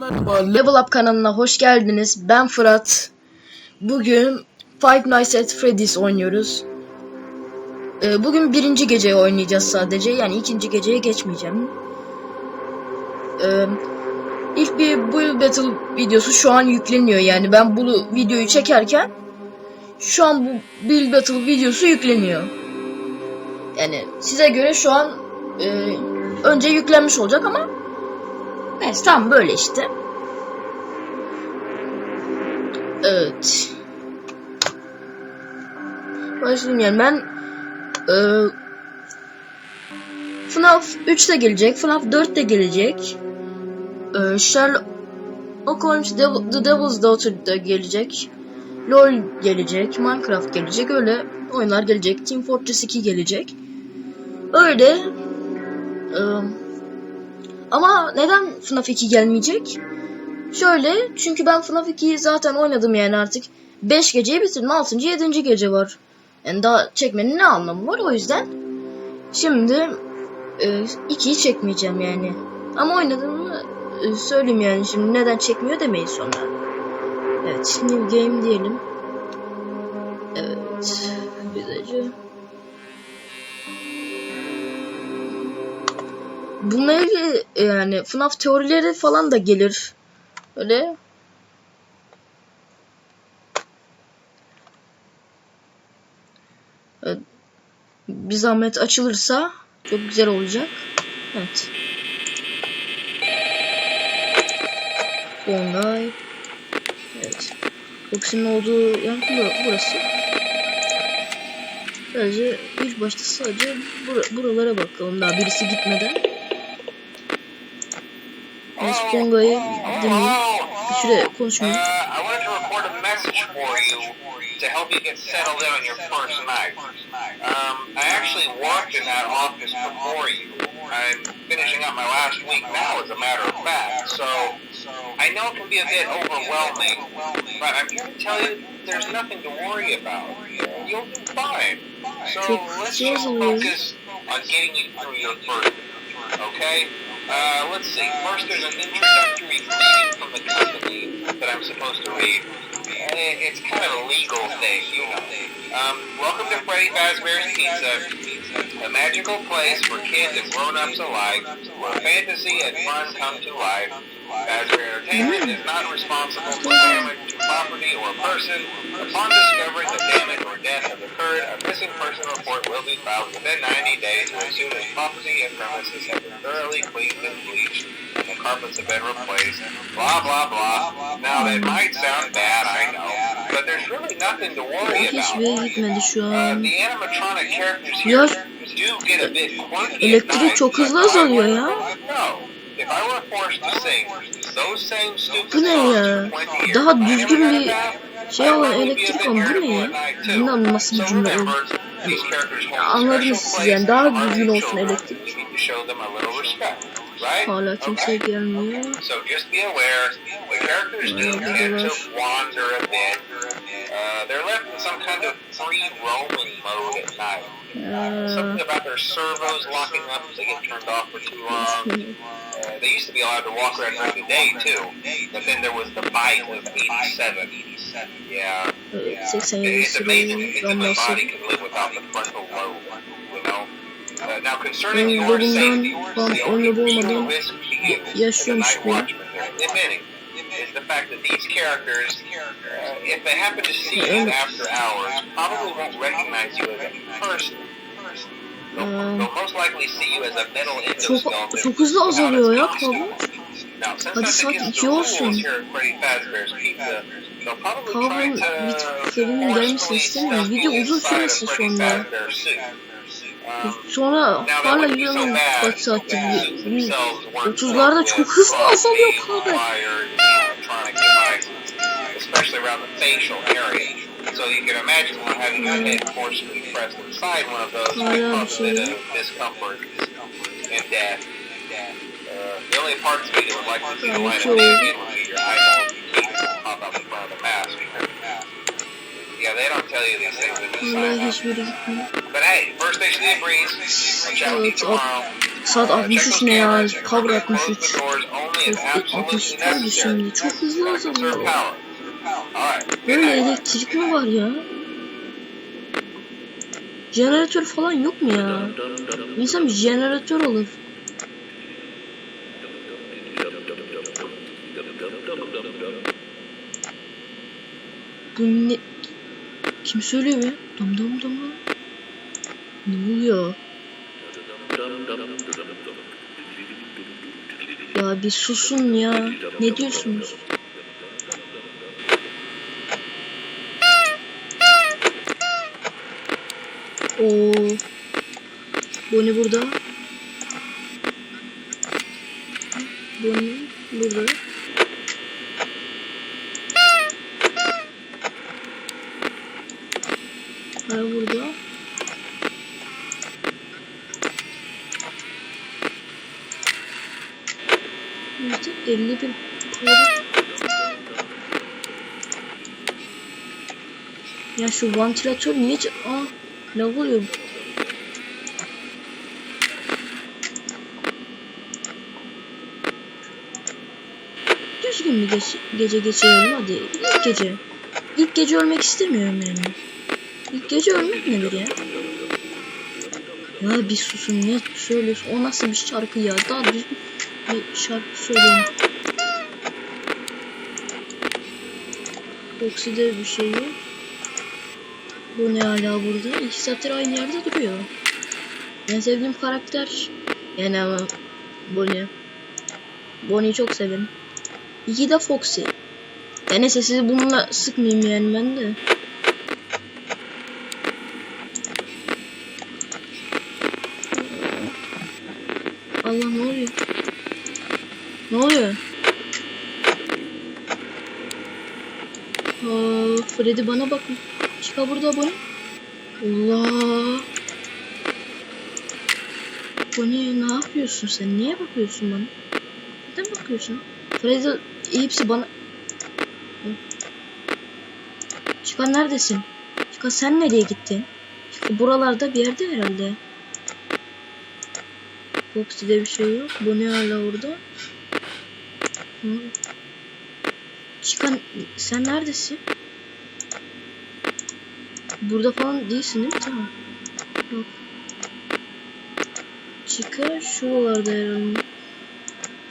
Merhaba. Level Up kanalına hoş geldiniz. Ben Fırat. Bugün Five Nights at Freddy's oynuyoruz. Ee, bugün birinci geceyi oynayacağız sadece. Yani ikinci geceye geçmeyeceğim. Ee, ilk bir Build Battle videosu şu an yükleniyor. Yani ben bu videoyu çekerken şu an bu Build Battle videosu yükleniyor. Yani size göre şu an e, önce yüklenmiş olacak ama Neyse tamam böyle işte. Evet. Başlayayım yani ben e, FNAF 3 de gelecek, FNAF 4 de gelecek. E, Sherlock Holmes The Devil's Daughter da gelecek. LoL gelecek, Minecraft gelecek, öyle oyunlar gelecek. Team Fortress 2 gelecek. Öyle. E, ama neden FNAF 2 gelmeyecek? Şöyle çünkü ben FNAF 2'yi zaten oynadım yani artık. 5 geceyi bitirdim. 6. 7. gece var. Yani daha çekmenin ne anlamı var o yüzden. Şimdi e, 2'yi çekmeyeceğim yani. Ama oynadığımı e, söyleyeyim yani şimdi neden çekmiyor demeyin sonra. Evet şimdi game diyelim. Bununla ilgili yani FNAF teorileri falan da gelir. Öyle. Evet. Bir zahmet açılırsa çok güzel olacak. Evet. Online. Evet. Foxy'nin olduğu bura- burası. Sadece ilk başta sadece bura- buralara bakalım daha birisi gitmeden. Sponga'yı dinleyin. Şuraya konuşmayın. I wanted to record a message for you to help you get settled in on your first night. Um, I actually worked in that office before you. I'm finishing up my last week now, as a matter of fact. So I know it can be a bit overwhelming, but I'm here to tell you there's nothing to worry about. You'll be fine. So let's just focus on getting you through your first. Okay? Uh, let's see. First, there's an introductory greeting from the company that I'm supposed to read. It's kind of a legal thing, you know. Um, welcome to Freddy Fazbear's Pizza, a magical place for kids and grown-ups alike, where fantasy and fun come to life. Fazbear Entertainment is not responsible for damage property or person. Upon discovering that damage or death has occurred, a missing person report will be filed within 90 days as soon as property and premises have been thoroughly cleaned and bleached and the carpets have been replaced. Blah, blah, blah. Now, that might sound bad, I know, but there's really nothing to worry about. Hiçbir yere gitmedi şu Uh, the animatronic characters here do get a bit quirky elektrik çok hızlı I azalıyor ya. know. If I were forced to sing those same stupid Bu ne ya? for 20 years, Daha düzgün bir şey olan elektrik ama bu ne ya? Bilmem nasıl bir cümle a Anladınız siz yani daha düzgün olsun elektrik. Hala kimse gelmiyor. So just be aware, the characters do tend to wander a bit. Uh, they're left in some kind of free roaming mode at night. Ee, Something about their servos locking up if they get turned off for too long. Uh, they used to be allowed to walk around during the day too, but then there was the bite of 87. Yeah. evet, It's 87 it's amazing the human body can live without the frontal lobe, you know. Uh, now concerning your safety, the only real risk to you a yaşıyormuş night watchman if any, is the fact that these characters, uh, if they happen to see you after hours, probably won't recognize you as a person. They'll, they'll most likely see you as a metal Çok endoskeleton çok hızlı azalıyor ya kablo. Hadi saat against iki the olsun. Kablonun to bitkilerinin gelmesini istemiyorum. Video uzun sürmesin sonra. Um, Sonra hala yiyorum kaç saattir. if the suits Bir- themselves weren't 30'larda filled çok hızlı azalıyor kahve. Electronic devices, especially around the facial area. So you can imagine when having your head forcibly pressed inside one of those bir cause a bit of discomfort and death. Uh, the only parts of you that would likely see the light of day again would be your eyeballs and pop out the front of the mask. Yeah, they don't tell you these things in the Hala sign. hiçbir yere gitmiyor. But hey, first station the breeze. I'll chat with tomorrow. Saat Uh, check 63 those ne ya? close 63. the doors only only if absolutely 60 oldu necessary. şimdi. Çok hızlı azalıyor. Böyle elektrik mi var ya? Jeneratör falan yok mu ya? İnsan bir jeneratör olur. Bu ne? Kim söylüyor be? Dam dam dam. Ne oluyor? Ya bir susun ya. Ne diyorsunuz? Oo. Bonnie burada. Bonnie burada. 50 bin. Ya şu vantilatör niye Aa, ne oluyor? Düzgün bir geç gece geçirelim hadi. İlk gece. İlk gece ölmek istemiyorum yani. İlk gece ölmek nedir ya? Ya bir susun ne söylüyorsun? O nasıl bir şarkı ya? Daha düzgün bir şarkı söyleyin. Okside bir şey yok. Bu ne hala burada? İki saattir aynı yerde duruyor. En sevdiğim karakter yani ama Bonnie. Bonnie'yi çok severim. İki de Foxy. Ya neyse sizi bununla sıkmayayım yani ben de. Allah ne oluyor? Ne oluyor? Aa, Freddy bana bak. Çıka burada Bonnie. Allah. Bonnie ne yapıyorsun sen? Niye bakıyorsun bana? Neden bakıyorsun? Freddy hepsi bana... Çıkan neredesin? Çıkan sen nereye gittin? Çıkan buralarda bir yerde herhalde. Foxy'de bir şey yok. Bonnie hala orada. Hı. Çıkan sen neredesin? Burada falan değilsin değil mi? Tamam. Yok. Çıkar şuralarda herhalde.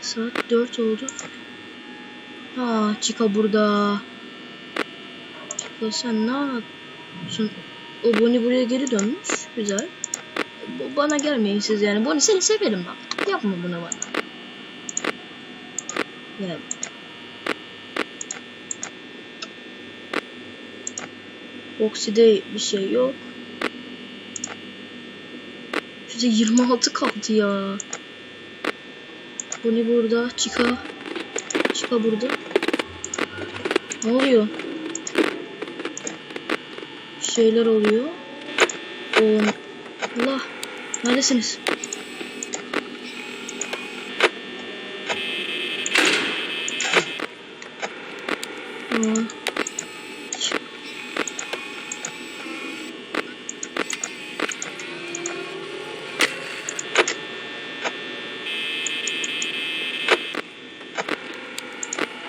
Saat 4 oldu. Ha, Chica burada. Chica sen ne yapıyorsun? O Bonnie buraya geri dönmüş. Güzel. Bana gelmeyin siz yani. Bonnie seni severim bak. Yapma bunu bana. Yani. Okside bir şey yok. Şurada 26 kaldı ya. Bonnie burada. Chica. Chica burada. Ne oluyor? Şeyler oluyor. O Allah. Neredesiniz? Aa.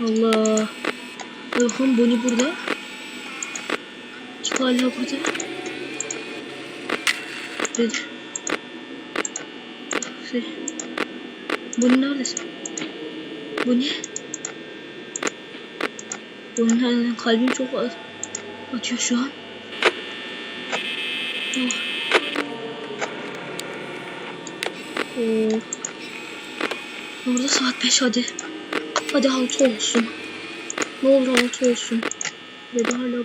Allah. Bakın Bonnie burada. Çık hala burada. Dedi. Şey. Bonnie neredesin? Bonnie. Bonnie nereden? Kalbim çok at atıyor şu an. Oh. Oh. Orada saat 5 hadi. Hadi altı olsun. Ne olur olsun. Ve de hala bu.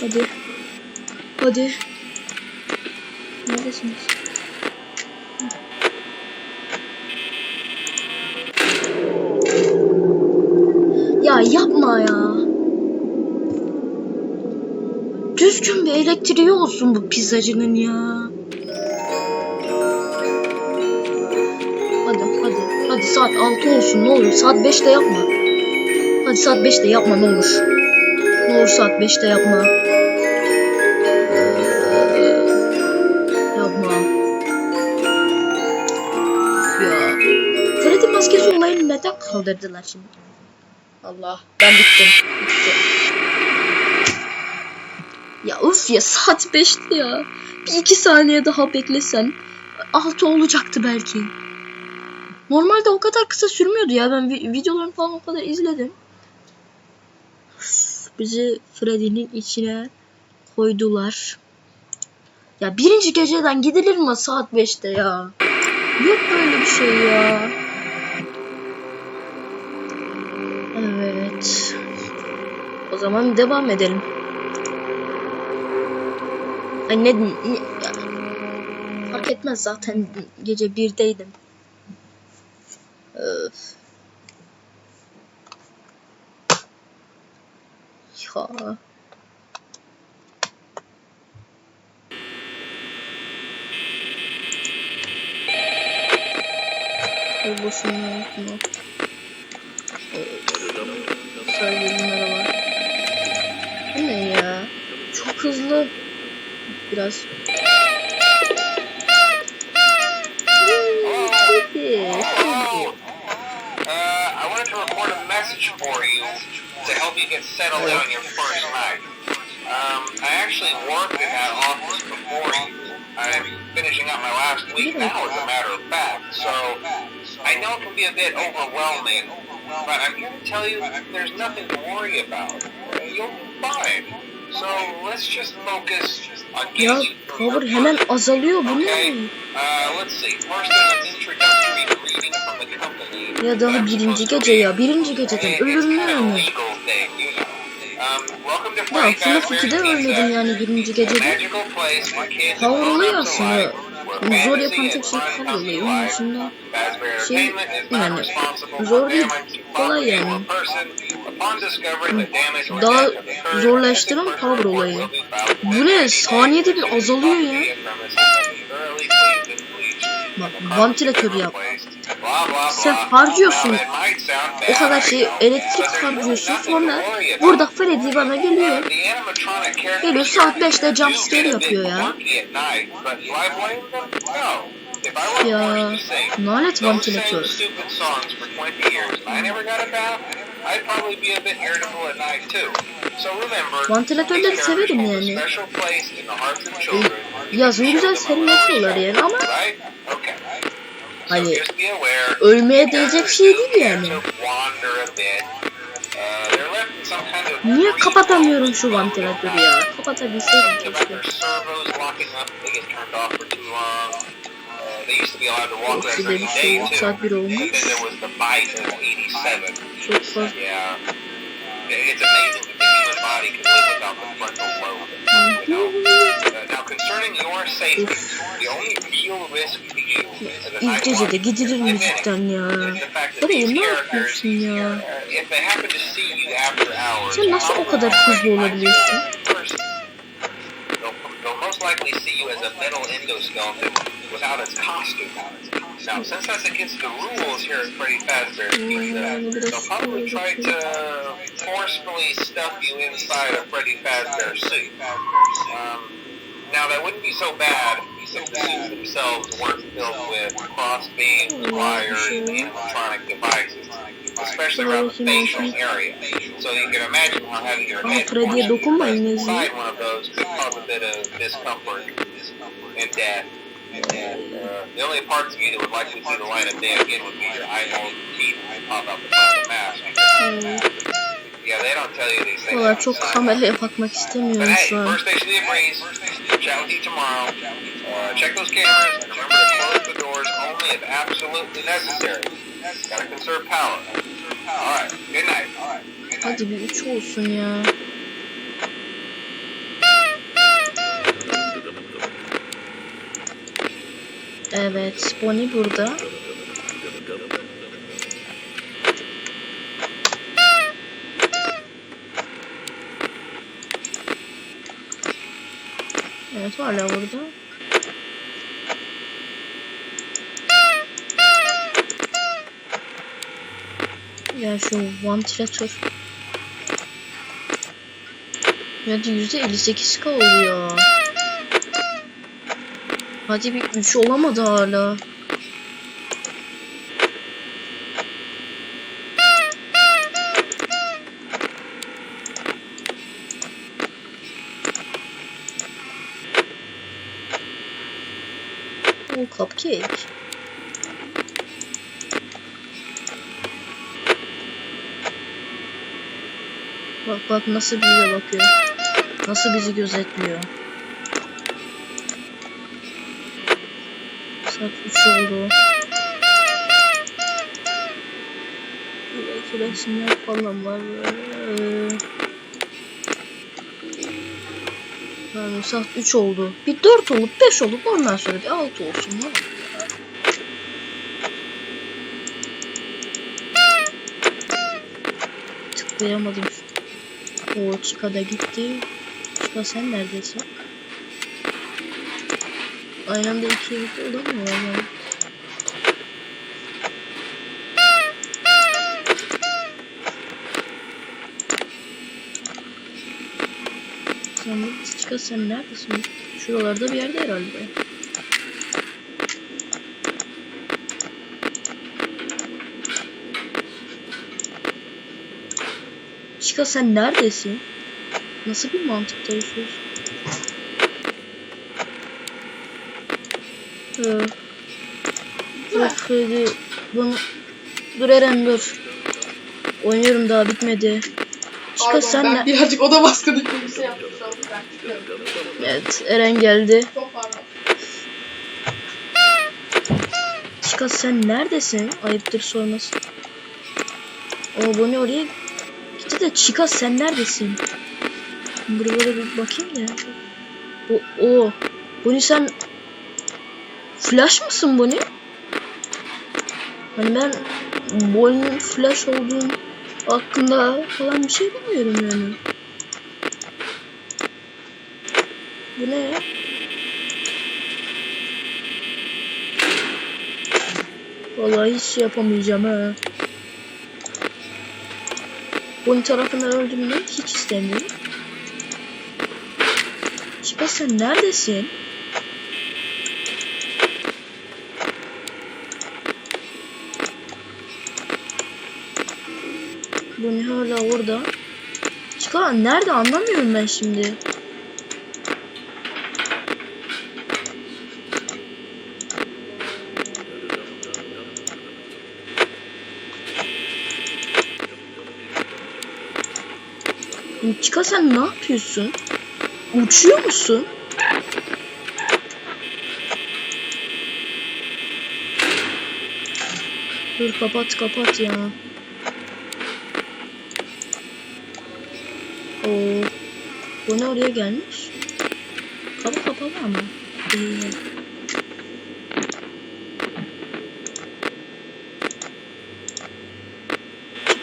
Hadi. Hadi. Neredesiniz? Ya yapma ya. Düzgün bir elektriği olsun bu pizzacının ya. Hadi hadi. Hadi saat 6 olsun ne olur. Saat 5'te yapma. Hadi saat 5'te yapma ne olur. Ne olur saat 5'te yapma. Yapma. Ya. Freddy maskesi olayını neden kaldırdılar şimdi? Allah. Ben bittim. Bitti. Ya uf ya saat 5'ti ya. Bir iki saniye daha beklesem 6 olacaktı belki. Normalde o kadar kısa sürmüyordu ya. Ben vi- videolarını falan o kadar izledim. Üf, Bizi Freddy'nin içine koydular. Ya birinci geceden gidilir mi saat 5'te ya? Yok böyle bir şey ya. Evet. O zaman devam edelim. Ay ne, fark etmez zaten gece birdeydim. Öf. Ya. Bu boşuna yapma. Sadece bunlara. Bu ne ya? Çok hızlı. Biraz. Hadi. Hello. I wanted to record a message for you to help you get settled on your first night. Um, I actually worked in that office before you. I'm finishing up my last week now, as a matter of fact. So I know it can be a bit overwhelming, but I'm here to tell you there's nothing to worry about. You'll be fine. So let's just focus on Ya power hemen azalıyor bu ne? Uh. Ya daha birinci gece ya. Birinci geceden ölürüm yani. Um, Ya Fazbear's 2'de ölmedim yani birinci gecede. Power oluyor aslında. Zor yapan tek şey oluyor. Onun dışında şey yani zor değil. Kolay yani. or Daha zorlaştıran report olayı. Bu ne? 90 days. Saniyede bir azalıyor ya. Bak vantilatör yap. Sen harcıyorsun. O kadar know, elektrik harcıyorsun sonra burada Freddy bana geliyor. Geliyor saat here 5'te do jumpscare yapıyor ya. Ya same vantilatör. stupid songs for 20 years and I never got a bath, I'd probably be a bit irritable at night too. So remember, Vantilatörleri severim yani. children. Yazın güzel serinletiyorlar yani ama Hani ölmeye değecek şey değil yani. Uh, Niye kapatamıyorum şu vantilatörü at ya? Kapatabilseydim keşke. bir de bir şey. Saat bir olmuş. then there was the bite of 87. Çok fazla. Uh, now concerning your safety, the only real risk to you as a İlk night gecede watchman gidilir is müzikten ya. the fact that Freddy these ne characters, yapıyorsun ya? uh, if they happen to see you after hours, Sen nasıl o kadar hızlı olabiliyorsun? First, they'll, they'll most likely see you as a metal endoskeleton without its costume. Now, since that's against the rules here at Freddy Fazbear's Pizza, they'll probably try to forcefully stuff you inside a Freddy Fazbear suit. Now, that wouldn't be so bad if the suits themselves weren't filled with crossbeams, wires, and animatronic devices, especially around the facial area. So you can imagine how having your Ama head inside one of those could cause a bit of discomfort and death. And, uh, the only parts of you that would likely see the light of day again would be your eyeballs and teeth that pop out the front of the mask. Valla çok kameraya bakmak istemiyorum şu an. first station of the breeze. Chat with you hala burada. Ya şu vantilatör. Hadi yüzde 58 kalıyor. Hadi bir 3 olamadı hala. Cupcake. Bak bak nasıl bize bakıyor. Nasıl bizi gözetliyor. Saat 3 oldu. Böyle resimler falan var. Yani saat 3 oldu. Bir 4 olup 5 olup ondan sonra bir 6 olsun. Ne Tıklayamadım. O Chica da gitti. Chica sen neredesin? Aynı anda iki yerde olamıyor yani. Sen? Chica sen neredesin? Şuralarda bir yerde herhalde. Chica sen neredesin? Nasıl bir mantıkta yaşıyorsun? Ee, dur Freddy bunu dur Eren dur. Oynuyorum daha bitmedi. Chica Pardon, sen ben ne? birazcık oda baskını gibi bir şey oldum. Ben çıkıyorum. Evet Eren geldi. Çok pardon. Chica sen neredesin? Ayıptır sorması. O bu ne oraya de Chica sen neredesin? Buralara bir bakayım ya. O, o. Bonnie sen Flash mısın Bonnie? Hani ben Bonnie'nin Flash olduğum hakkında falan bir şey bilmiyorum yani. Bu ne ya? Vallahi hiç şey yapamayacağım ha. Bonnie tarafından öldürmeyi hiç istemiyorum. Chica sen neredesin? Bonnie hala orada. Chica nerede anlamıyorum ben şimdi. Chica sen ne yapıyorsun? Uçuyor musun? Dur kapat kapat ya. Oo. Bu ne oraya gelmiş? Kapı kapalı ama. İyi.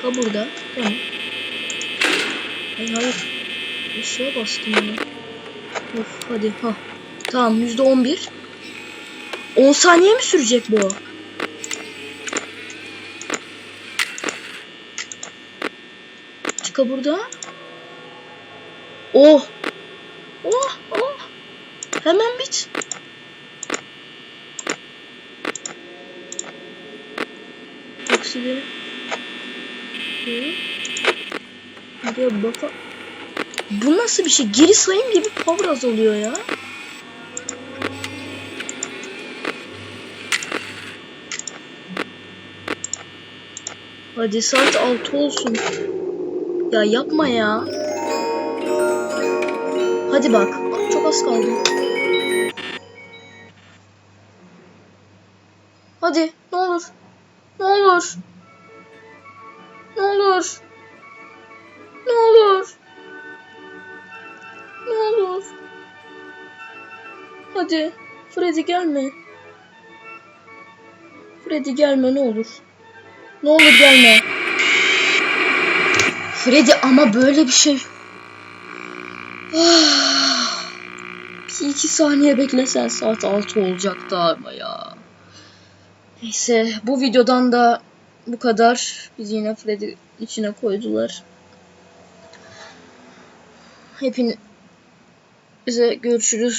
Chica burada. Tamam. Hayır hayır. Bir şeye bastım ya. Of hadi ha. Tamam yüzde on bir. 10 saniye mi sürecek bu? Çıka burada. Oh. Oh oh. Hemen bit. Taksileri. Şöyle. Buraya baka. Bu nasıl bir şey? Geri sayım gibi power azalıyor ya. Hadi saat 6 olsun. Ya yapma ya. Hadi. Bak, Çok az kaldı. Hadi ne olur. Ne olur. Hadi. Freddy gelme. Freddy gelme ne olur. Ne olur gelme. Freddy ama böyle bir şey. Ah. bir iki saniye beklesen saat 6 olacaktı ama ya. Neyse bu videodan da bu kadar. Bizi yine Freddy içine koydular. Hepinize görüşürüz.